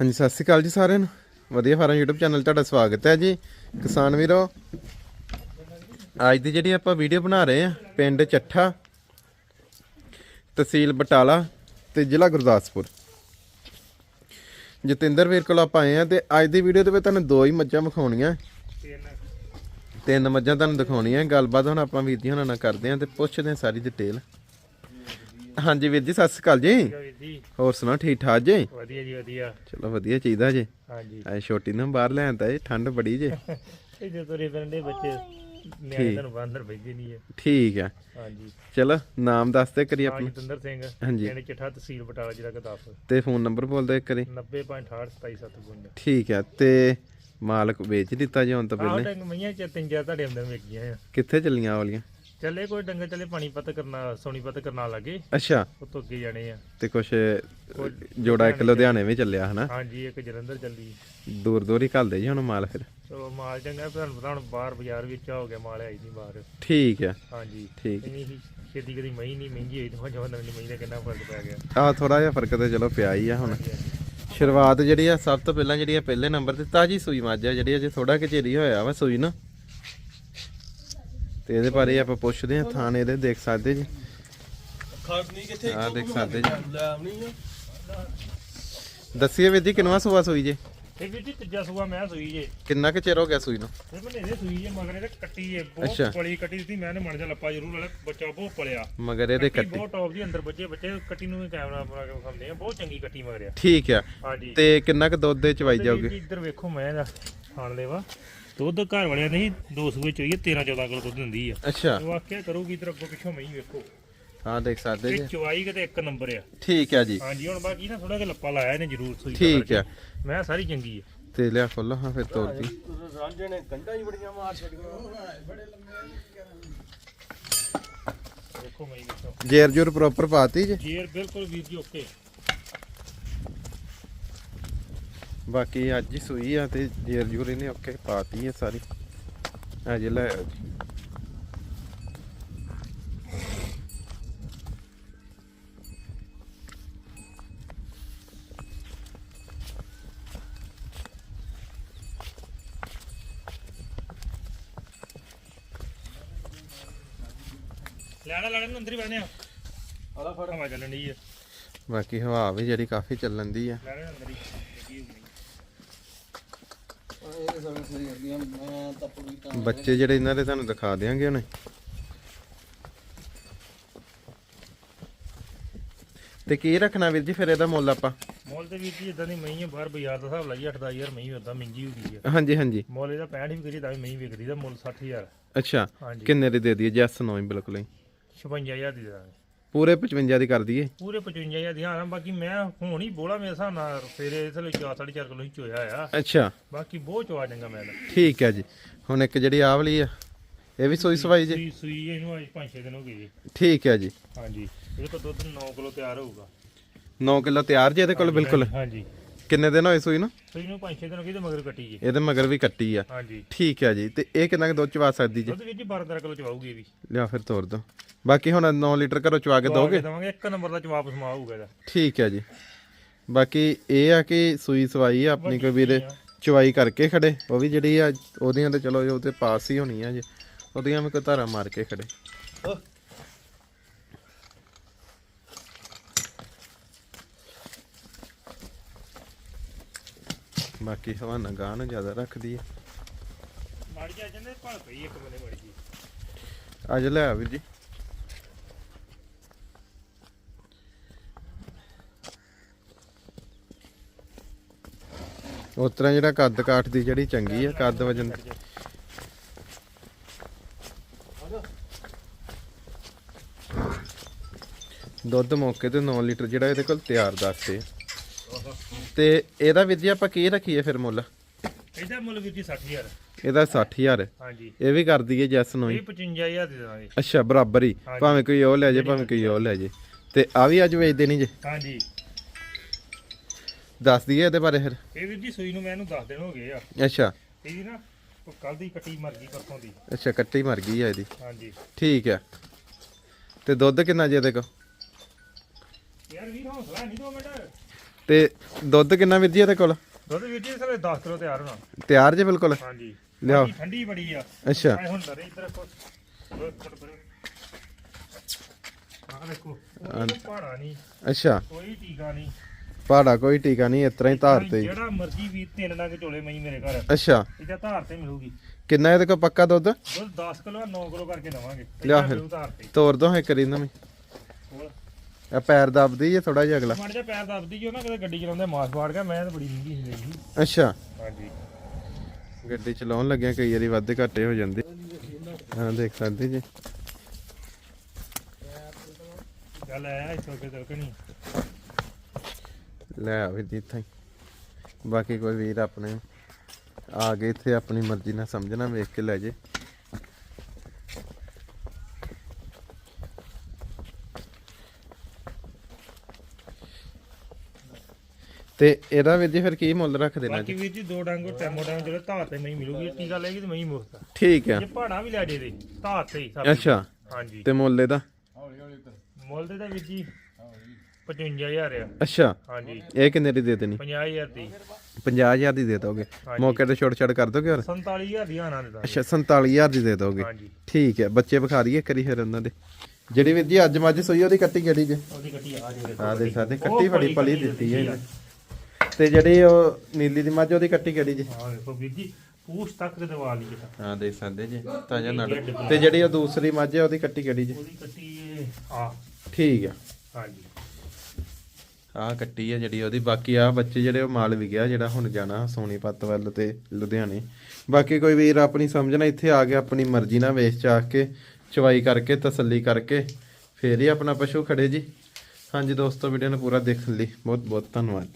ਹਾਂਜੀ, ਸਤਿ ਸ਼੍ਰੀ ਅਕਾਲ ਜੀ ਸਾਰਿਆਂ ਨੂੰ। ਵਧੀਆ ਫਾਰਮ YouTube ਚੈਨਲ ਤੁਹਾਡਾ ਸਵਾਗਤ ਹੈ ਜੀ। ਕਿਸਾਨ ਵੀਰੋ, ਅੱਜ ਦੀ ਜਿਹੜੀ ਆਪਾਂ ਵੀਡੀਓ ਬਣਾ ਰਹੇ ਆ ਪਿੰਡ ਚੱਠਾ, ਤਹਿਸੀਲ ਬਟਾਲਾ ਤੇ ਜ਼ਿਲ੍ਹਾ ਗੁਰਦਾਸਪੁਰ। ਜਤਿੰਦਰ ਵੀਰ ਕੋਲ ਆਪਾਂ ਆਏ ਆ ਤੇ ਅੱਜ ਦੀ ਵੀਡੀਓ ਦੇ ਵਿੱਚ ਤੁਹਾਨੂੰ ਦੋ ਹੀ ਮੱਝਾਂ ਵਿਖਾਉਣੀਆਂ। ਤਿੰਨ ਮੱਝਾਂ ਤੁਹਾਨੂੰ ਦਿਖਾਉਣੀਆਂ। ਗੱਲਬਾਤ ਹੁਣ ਆਪਾਂ ਵੀਰ ਜੀ ਹੁਣਾਂ ਨਾਲ ਕਰਦੇ ਆ ਤੇ ਪੁੱਛਦੇ ਆ ਸਾਰੀ ਡਿਟੇਲ ਹਾਂਜੀ ਵੀਰ ਜੀ, ਸਤਿ ਸ਼੍ਰੀ ਅਕਾਲ ਜੀ। ਜੀ। ਹੋਰ ਸੁਣਾਓ ਠੀਕ ਠਾਕ ਜੀ? ਵਧੀਆ ਜੀ ਵਧੀਆ। ਚਲੋ ਵਧੀਆ ਚਾਹੀਦਾ ਜੀ। ਹਾਂਜੀ। ਐ ਛੋਟੀ ਨੂੰ ਬਾਹਰ ਲੈ ਆਂਦਾ ਏ ਠੰਡ ਬੜੀ ਜੇ। ਜੋ ਤੁਰੇ ਫਿਰਦੇ ਬੱਚੇ ਨਿਆਣੇ ਤੁਹਾਨੂੰ ਬਾਂਦਰ ਬੈਠੇ ਨਹੀਂ ਹੈ ਠੀਕ ਆ। ਹਾਂਜੀ। ਚਲੋ ਨਾਮ ਦੱਸ ਦੇ ਕਰੀ ਹਾਂ ਆਪਣਾ। ਜਤਿੰਦਰ ਸਿੰਘ ਹਾਂਜੀ। ਪਿੰਡ ਚਿੱਠਾ ਤਹਿਸੀਲ ਬਟਾਲਾ ਜ਼ਿਲ੍ਹਾ ਗੁਰਦਾਸਪੁਰ। ਤੇ ਫੋਨ ਨੰਬਰ ਬੋਲ ਦੇ ਕਰੀ 90.682752 ਠੀਕ ਆ ਤੇ ਮਾਲਕ ਵੇਚ ਦਿੱਤਾ ਜੀ ਹੁਣ ਤਾਂ ਆਹ ਪਹਿਲੇ ਡੰਗ ਮਈਆਂ ਚ ਤਿੰਨ ਚਾਰ ਤੁਹਾਡੇ ਅੰਦਰ ਵੇਖ ਗਈਆਂ ਆ। ਕਿੱਥੇ ਚੱਲੀਆਂ ਵਾਲੀਆਂ? ਚੱਲੇ ਕੋਈ ਡੰਗਰ ਚੱਲੇ ਪਾਣੀਪਤ ਕਰਨਾ ਸੋਨੀਪਤ ਕਰਨਾ ਲੱਗੇ। ਅੱਛਾ। ਉਤੋਂ ਅੱਗੇ ਜਾਣੇ ਆ। ਤੇ ਕੁਛ ਜੋੜਾ ਇੱਕ ਲੁਧਿਆਣੇ ਵੀ ਚੱਲਿਆ ਹਨਾ? ਹਾਂਜੀ ਇੱਕ ਜਲੰਧਰ ਚੱਲੀ। ਦੂਰ ਦੂਰ ਹੀ ਘੱਲਦੇ ਜੀ ਹੁਣ ਮਾਲ ਫਿਰ। ਚਲੋ ਮਾਲ ਚੰਗਾ ਤੁਹਾਨੂੰ ਪਤਾ ਹੁਣ ਬਾਹਰ ਬਾਜ਼ਾਰ ਵਿੱਚ ਹੋ ਗਿਆ ਮਾਲ ਆਈ ਨਹੀਂ ਬਾਹਰ। ਠੀਕ ਆ ਹਾਂਜੀ ਠੀਕ। ਇੰਨੀ ਹੀ ਛੇਤੀ ਕਦੀ ਮਈ ਨਹੀਂ ਮਹਿੰਗੀ ਹੋਈ ਤਾਂ ਜਵਾਨ ਨਵੀਂ ਮਈ ਦਾ ਕਿੰਨਾ ਫ਼ਰਕ ਪੈ ਗਿਆ। ਆ ਥੋੜਾ ਜਿਹਾ ਫ਼ਰਕ ਤੇ ਚਲੋ ਪਿਆ ਹੀ ਆ ਹੁਣ। ਸ਼ੁਰੂਆਤ ਜਿਹੜੀ ਆ ਸਭ ਤੋਂ ਪਹਿਲਾਂ ਜਿਹੜੀ ਆ ਪਹਿਲੇ ਨੰਬਰ ਤੇ ਤਾਜੀ ਸੂਈ ਮੱਝ ਆ ਜਿਹੜੀ ਅਜੇ ਥੋੜਾ ਕਚੇਰੀ ਹੋਇਆ ਵਾ ਸੂਈ ਨਾ। ਤੇ ਇਹਦੇ ਬਾਰੇ ਆਪਾਂ ਪੁੱਛਦੇ ਆ ਥਾਣੇ ਇਹਦੇ ਦੇਖ ਸਕਦੇ ਜੀ। ਖੜਨੀ ਕਿੱਥੇ? ਆ ਦੇਖ ਸਕਦੇ ਜੀ। ਦੱਸੀਏ ਵੀਰ ਜੀ ਕਿੰਨਵਾ ਸੂਆ ਸੂਈ ਜੇ? ਇਹ ਵੀਰ ਜੀ ਤੀਜਾ ਸੂਆ ਮੈਂ ਸੂਈ ਜੇ। ਕਿੰਨਾ ਕੁ ਚਿਰ ਹੋ ਗਿਆ ਸੂਈ ਨੂੰ? ਇਹ ਇਹਦੇ ਸੂਈ ਜੇ ਮਗਰ ਇਹਦੇ ਕੱਟੀ ਜੇ। ਬਹੁਤ ਪਲੀ ਕੱਟੀ ਦਿੱਤੀ ਮੈਂ ਨੇ ਮਣ ਜਾ ਲੱਪਾ ਜ਼ਰੂਰ ਵਾਲਾ ਬੱਚਾ ਬਹੁਤ ਪਲਿਆ। ਮਗਰ ਇਹਦੇ ਕੱਟੀ ਬਹੁਤ ਟੌਪ ਦੀ ਅੰਦਰ ਬੱਚੇ ਬੱਚੇ ਕੱਟੀ ਨੂੰ ਵੀ ਕੈਮਰਾ ਬਣਾ ਕੇ ਵਿਖਾਉਂਦੇ ਆ ਬਹੁਤ ਚੰਗੀ ਕੱਟੀ ਮਗਰਿਆ ਠੀਕ ਆ। ਤੇ ਕਿੰਨਾ ਕੁ ਦੁੱਧ ਦੇ ਚਵਾਈ ਤੇ ਵੀਰ ਜਾਊਗੀ? ਜੀ ਇੱਧਰ ਵੇਖੋ ਮੈਂ ਦਾ ਖਾਣ ਲੈਵਾ। ਦੁੱਧ ਘਰ ਵਾਲਿਆਂ ਨੇ ਹੀ ਦੋ ਸੂਏ ਚੋਈਏ 13 14 ਕਿਲੋ ਦੁੱਧ ਦਿੰਦੀ ਆ। ਅੱਛਾ। ਵਾਕਿਆ ਕਰੂਗੀ ਇੱਧਰ ਅੱਗੋਂ ਪਿੱਛੋਂ ਮਈ ਵੇਖੋ। ਹਾਂ ਦੇਖ ਸਕਦੇ ਜੀ। ਚਵਾਈ ਕਿਤੇ ਇੱਕ ਨੰਬਰ ਆ। ਠੀਕ ਆ ਜੀ। ਹਾਂਜੀ ਹੁਣ ਬਾਕੀ ਨਾ ਥੋੜਾ ਜਿਹਾ ਲੱਪਾ ਲਾਇਆ ਇਹਨੇ ਜ਼ਰੂਰ ਸੂਈ ਠੀਕ। ਆ। ਮੈਂ ਸਾਰੀ ਚੰਗੀ ਆ। ਤੇ ਲਿਆ ਖੋਲੋ ਹਾਂ ਫਿਰ ਤੋੜ ਦੀ। ਰਾਂਝੇ ਨੇ ਗੰਢਾਂ ਹੀ ਬੜੀਆਂ ਮਾਰ ਛੱਡੀਆਂ। ਵੇਖੋ ਮਈ ਵੇਖੋ। ਜੇਰ ਜੂਰ ਪ੍ਰੋਪਰ ਪਾਤੀ ਜੀ। ਜੇਰ ਬਿਲਕੁਲ ਵੀਰ ਜੀ ਓਕੇ। ਬਾਕੀ ਅੱਜ ਹੀ ਸੂਈ ਆ ਤੇ ਜੇਰ ਜੂਰ ਇਹਨੇ ਓਕੇ ਪਾਤੀ ਹੈ ਸਾਰੀ। ਅਜੇ ਲੈ ਆਓ ਜੀ। ਲੈਣਾ ਲੈਣਾ ਅੰਦਰ ਹੀ ਬਹਿਨੇ ਆ। ਆਲਾ ਫੜ। ਹਵਾ ਚੱਲਣ ਦੀ ਆ। ਬਾਕੀ ਹਵਾ ਵੀ ਜਿਹੜੀ ਕਾਫੀ ਚੱਲਣ ਦੀ ਆ। ਲੈਣਾ ਅੰਦਰ ਹੀ। ਲੱਗੀ ਹੋਈ ਇਹ ਸਭ ਸਹੀ ਕਰਦੀਆਂ ਮੈਂ ਤਾਂ ਪੂਰੀ ਤਾਂ ਬੱਚੇ ਜਿਹੜੇ ਇਹਨਾਂ ਦੇ ਤੁਹਾਨੂੰ ਦਿਖਾ ਦਿਆਂਗੇ ਹੁਣ। ਤੇ ਕੀ ਰੱਖਣਾ ਵੀਰ ਜੀ ਫਿਰ ਇਹਦਾ ਮੁੱਲ ਆਪਾਂ? ਮੋਲ ਤੇ ਵੀਰ ਜੀ ਇਦਾਂ ਦੀ ਮਹੀਂ ਆ ਬਾਹਰ ਬਾਜ਼ਾਰ ਦਾ ਹਿਸਾਬ ਲਾਈਏ 8-10000 ਮਹੀਂ ਉਦਾਂ ਮਹਿੰਗੀ ਹੋ ਗਈ ਆ। ਹਾਂਜੀ ਹਾਂਜੀ। ਮੋਲ ਇਹਦਾ 65 ਵੀ ਕਰੀ ਤਾਂ ਵੀ ਮਹੀਂ ਵਿਕਦੀ ਦਾ ਮੁੱਲ 60000 ਅੱਛਾ ਹਾਂਜੀ। ਕਿੰਨੇ ਦੀ ਦੇ ਦਈਏ? ਜੈਸ ਨੋ ਹੀ ਬਿਲਕੁਲ ਹੀ। 56000 ਦੀ ਦੇਵਾਂਗੇ ਪੂਰੇ 55 ਦੀ ਕਰ ਦਈਏ ਪੂਰੇ 55000 ਦੀ ਹਾਂ ਬਾਕੀ ਮੈਂ ਹੁਣ ਹੀ ਬੋਲਾ ਮੇਰੇ ਹਿਸਾਬ ਨਾਲ ਫੇਰੇ ਇਸ ਲਈ 4.5 ਕਿਲੋ ਹੀ ਚੋਇਆ ਆ। ਅੱਛਾ। ਬਾਕੀ ਬਹੁਤ ਚਵਾ ਚੰਗਾ ਮੈਂ ਠੀਕ ਹੈ ਜੀ। ਹੁਣ ਇੱਕ ਜਿਹੜੀ ਆਹ ਵਾਲੀ ਆ ਇਹ ਵੀ ਸੋਈ ਸਵਾਈ ਜੀ? ਸੂਈ ਸੂਈ ਇਹਨੂੰ ਅੱਜ 5-6 ਦਿਨ ਹੋ ਗਏ ਜੀ। ਠੀਕ ਹੈ ਜੀ। ਹਾਂਜੀ ਇਹ ਤੋਂ ਦੁੱਧ 9 ਕਿਲੋ ਤਿਆਰ ਹੋਊਗਾ। 9 ਕਿਲੋ ਤਿਆਰ ਜੀ ਇਹਦੇ ਕੋਲ ਬਿਲਕੁਲ। ਹਾਂਜੀ। ਕਿੰਨੇ ਦਿਨ ਹੋਏ ਸੂਈ ਨੂੰ? ਸੂਈ ਨੂੰ 5-6 ਦਿਨ ਹੋ ਗਏ ਤੇ ਮਗਰ ਕੱਟੀ ਜੀ। ਇਹਦੇ ਮਗਰ ਵੀ ਕੱਟੀ ਆ। ਹਾਂਜੀ। ਠੀਕ ਹੈ ਜੀ। ਤੇ ਇਹ ਕਿੰਨਾ ਕੁ ਦੁੱਧ ਚਵਾ ਸਕਦੀ ਜੀ? ਦੁੱਧ ਵਿੱਚ 12 ਕਿਲੋ ਚਵਾਉਗੀ ਇਹ ਵੀ। ਲਿਆ ਫਿਰ ਤੋਰ ਦੋ ਬਾਕੀ ਹੁਣ 9 ਲੀਟਰ ਘਰੋਂ ਚਵਾ ਕੇ ਦੋਗੇ ਦਵਾਂਗੇ। ਇੱਕ ਨੰਬਰ ਦਾ ਜਵਾਬ ਸਮਾ ਹੋਊਗਾ ਇਹਦਾ। ਠੀਕ ਹੈ ਜੀ। ਬਾਕੀ ਇਹ ਆ ਕਿ ਸੂਈ ਸਵਾਈ ਆ ਆਪਣੀ ਕੋਈ ਵੀਰੇ ਚਵਾਈ ਕਰਕੇ ਖੜੇ। ਉਹ ਵੀ ਜਿਹੜੀ ਆ ਉਹਦੀਆਂ ਤੇ ਚਲੋ ਉਹ ਤੇ ਪਾਸ ਹੀ ਹੋਣੀ ਆ ਜੀ। ਉਹਦੀਆਂ ਵੀ ਕੋਈ ਧਾਰਾ ਮਾਰ ਕੇ ਖੜੇ। ਬਾਕੀ ਹਵਾਨਾ ਗਾਹ ਨੂੰ ਜ਼ਿਆਦਾ ਰੱਖਦੀ ਆ। ਮਾੜੀ ਜਾ ਜਾਂਦੇ ਭਲ ਪਈ ਇੱਕ ਬੰਦੇ ਮਾੜੀ ਜੀ। ਅੱਜ ਲੈ ਆ ਵੀਰ ਜੀ। ਉਸ ਤਰ੍ਹਾਂ ਜਿਹੜਾ ਕੱਦ ਕਾਠ ਦੀ ਜਿਹੜੀ ਚੰਗੀ ਆ ਕੱਦ ਵਜਨ ਦੁੱਧ ਮੌਕੇ ਤੇ 9 ਲੀਟਰ ਜਿਹੜਾ ਇਹਦੇ ਕੋਲ ਤਿਆਰ ਦੱਸਦੇ ਤੇ ਇਹਦਾ ਵੀਰ ਜੀ ਆਪਾਂ ਕੀ ਰੱਖੀਏ ਫਿਰ ਮੁੱਲ? ਇਹਦਾ ਮੁੱਲ ਵੀਰ ਜੀ 60000 ਇਹਦਾ 60000 ਹਾਂਜੀ। ਇਹ ਵੀ ਕਰ ਦਈਏ ਜੈਸ ਨੂੰ ਹੀ। ਇਹ 55000 ਦੇ ਦੇਵਾਂਗੇ ਅੱਛਾ ਬਰਾਬਰ ਹੀ। ਭਾਵੇਂ ਕੋਈ ਉਹ ਲੈ ਜੇ ਭਾਵੇਂ ਕੋਈ ਉਹ ਲੈ ਜੇ। ਤੇ ਆ ਵੀ ਅੱਜ ਵੇਚ ਦੇਣੀ ਜੇ? ਹਾਂਜੀ। ਦੱਸ ਦਈਏ ਇਹਦੇ ਬਾਰੇ ਫਿਰ। ਇਹ ਵੀਰ ਜੀ ਸੂਈ ਨੂੰ ਮੈਂ ਇਹਨੂੰ 10 ਦਿਨ ਹੋ ਗਏ ਆ। ਅੱਛਾ। ਇਹਦੀ ਨਾ ਕੱਲ ਦੀ ਕੱਟੀ ਮਰ ਗਈ ਪਰਸੋਂ ਦੀ। ਅੱਛਾ ਕੱਟੀ ਮਰ ਗਈ ਆ ਇਹਦੀ। ਹਾਂਜੀ। ਠੀਕ ਆ। ਤੇ ਦੁੱਧ ਕਿੰਨਾ ਜੇ ਇਹਦੇ ਕੋ ਯਾਰ ਵੀਰ ਹੌਸਲਾ ਨਹੀਂ ਦੋ ਮਿੰਟ। ਤੇ ਦੁੱਧ ਕਿੰਨਾ ਵੀਰ ਜੀ ਇਹਦੇ ਕੋਲ? ਦੁੱਧ ਵੀਰ ਜੀ ਸਾਰੇ 10 ਕਿਲੋ ਤਿਆਰ ਹੋਣਾ। ਤਿਆਰ ਜੇ ਬਿਲਕੁਲ? ਹਾਂਜੀ। ਲਿਆਓ। ਠੰਡੀ- ਬੜੀ ਆ। ਅੱਛਾ। ਹੁਣ ਨਰੇ ਇੱਧਰ ਕੋ ਆ ਦੇਖੋ ਕੋਈ ਪਹਾੜਾ ਨਹੀਂ। ਅੱਛਾ। ਕੋਈ ਟੀਕਾ ਨਹੀਂ। ਪਹਾੜਾ ਕੋਈ ਟੀਕਾ ਨਹੀਂ ਇਸ ਤਰ੍ਹਾਂ ਹੀ ਧਾਰ ਤੇ। ਜਿਹੜਾ ਮਰਜ਼ੀ ਵੀ ਤਿੰਨ ਡੰਗ ਚੋਲੇ ਮਈ ਮੇਰੇ ਘਰ। ਅੱਛਾ। ਇਹਦਾ ਧਾਰ ਤੇ ਮਿਲੂਗੀ। ਕਿੰਨਾ ਇਹਦੇ ਕੋਲ ਪੱਕਾ ਦੁੱਧ? ਦੁੱਧ 10 ਕਿਲੋ 9 ਕਿਲੋ ਕਰਕੇ ਦਵਾਂਗੇ। ਲਿਆ ਫਿਰ। ਤੋਰ ਦੋ ਹੈ ਕਰੀ ਨਾ। ਮੈਂ ਆ ਪੈਰ ਦੱਬਦੀ ਜੇ ਥੋੜਾ ਜਿਹਾ ਅਗਲਾ। ਮੜ ਜਾ ਪੈਰ ਦੱਬਦੀ ਜੋ ਨਾ ਕਦੇ ਗੱਡੀ ਚਲਾਉਂਦੇ ਮਾਸ ਫਾੜ ਗਿਆ ਮੈਂ ਤਾਂ ਬੜੀ ਮਹਿੰਗੀ ਸੀ ਲਈ ਅੱਛਾ। ਹਾਂਜੀ। ਗੱਡੀ ਚਲਾਉਣ ਲੱਗਿਆ ਕਈ ਵਾਰੀ ਵੱਧ ਘਾਟੇ ਹੋ ਜਾਂਦੇ। ਹਾਂ ਦੇਖ ਸਕਦੇ ਜੀ। ਚੱਲ ਆਇਆ ਇੱਥੋਂ ਕੇ ਤਲਕਣੀ ਲੈ ਆਵੇ ਜੀ ਇੱਥੇ ਬਾਕੀ ਕੋਈ ਵੀਰ ਆਪਣੇ ਆ ਗਏ ਇੱਥੇ ਆਪਣੀ ਮਰਜ਼ੀ ਨਾਲ ਸਮਝਣਾ ਵੇਖ ਕੇ ਲੈ ਜੇ। ਤੇ ਇਹਦਾ ਵੀਰ ਜੀ ਫਿਰ ਕੀ ਮੁੱਲ ਰੱਖ ਦੇਣਾ ਬਾਕੀ ਜੀ? ਵੀਰ ਜੀ ਦੋ ਡੰਗੋ ਟੈਮੋ ਟੈਮ ਜਿਹੜੇ ਧਾਰ ਤੇ ਮਈ ਮਿਲੂਗੀ ਟੀਕਾ ਲੈਗੀ ਤੇ ਮਈ ਮੁਫਤ ਆ। ਠੀਕ ਆ। ਜੇ ਪਹਾੜਾ ਵੀ ਲੈ ਜੇ ਦੇ ਧਾਰ ਤੇ ਹੀ ਸਭ ਅੱਛਾ। ਹਾਂਜੀ। ਤੇ ਮੁੱਲ ਇਹਦਾ? ਹੌਲੀ ਹੌਲੀ ਕਰ ਮੁੱਲ ਤੇ ਤਾਂ ਵੀਰ ਜੀ 55000 ਆ। ਅੱਛਾ। ਹਾਂਜੀ। ਇਹ ਕਿੰਨੇ ਦੀ ਦੇ ਦੇਣੀ? 50000 ਦੀ। 50000 ਦੀ ਦੇ ਦੋਗੇ। ਮੌਕੇ ਤੇ ਛੋਟ ਛੜ ਕਰ ਦੋਗੇ ਹੋਰ? 47000 ਦੀ ਆਣਾ ਦਿੱਤਾ ਅੱਛਾ 47000 ਦੀ ਦੇ ਦੋਗੇ। ਹਾਂਜੀ। ਠੀਕ ਹੈ ਬੱਚੇ ਵਿਖਾ ਦਈਏ ਕਰੀ ਫਿਰ ਉਹਨਾਂ ਦੇ। ਜਿਹੜੀ ਵੀਰ ਜੀ ਅੱਜ ਮੱਝ ਸੋਈ ਉਹਦੀ ਕੱਟੀ ਕਿਹੜੀ ਜੇ? ਉਹਦੀ ਕੱਟੀ ਆ ਜਿਹੜੇ ਆ ਦੇ ਸਾਡੇ ਕੱਟੀ ਬੜੀ ਪਲੀ ਦਿੱਤੀ ਹੈ ਤੇ ਜਿਹੜੀ ਉਹ ਨੀਲੀ ਦੀ ਮੱਝ ਉਹਦੀ ਕੱਟੀ ਕਿਹੜੀ ਜੇ? ਹਾਂ ਦੇਖੋ ਵੀਰ ਜੀ ਪੂਛ ਤੱਕ ਦਵਾ ਲਈ ਕਿਤਾ ਹਾਂ ਦੇਖ ਸਕਦੇ ਜੀ ਤਾਜਾ ਨੜ ਤੇ ਜਿਹੜੀ ਉਹ ਦੂਸਰੀ ਮੱਝ ਹੈ ਉਹਦੀ ਕੱਟੀ ਕਿਹੜੀ ਜੇ? ਉਹਦੀ ਕੱਟੀ ਆ। ਠੀਕ ਆ। ਹਾਂਜੀ। ਆਹ ਕੱਟੀ ਹੈ ਜਿਹੜੀ ਉਹਦੀ ਬਾਕੀ ਆ ਬੱਚੇ ਜਿਹੜੇ ਉਹ ਮਾਲ ਵੀ ਗਿਆ ਜਿਹੜਾ ਹੁਣ ਜਾਣਾ ਸੋਨੀਪਤ ਵੱਲ ਤੇ ਲੁਧਿਆਣੇ। ਬਾਕੀ ਕੋਈ ਵੀਰ ਆਪਣੀ ਸਮਝਣਾ ਇੱਥੇ ਆ ਕੇ ਆਪਣੀ ਮਰਜ਼ੀ ਨਾਲ ਵੇਚ ਚਾਹ ਕੇ ਚਵਾਈ ਕਰਕੇ ਤਸੱਲੀ ਕਰਕੇ ਫੇਰ ਹੀ ਆਪਣਾ ਪਸ਼ੂ ਖੜੇ ਜੀ। ਹਾਂਜੀ ਦੋਸਤੋ ਵੀਡੀਓ ਨੂੰ ਪੂਰਾ ਦੇਖਣ ਲਈ। ਬਹੁਤ ਬਹੁਤ ਧੰਨਵਾਦ।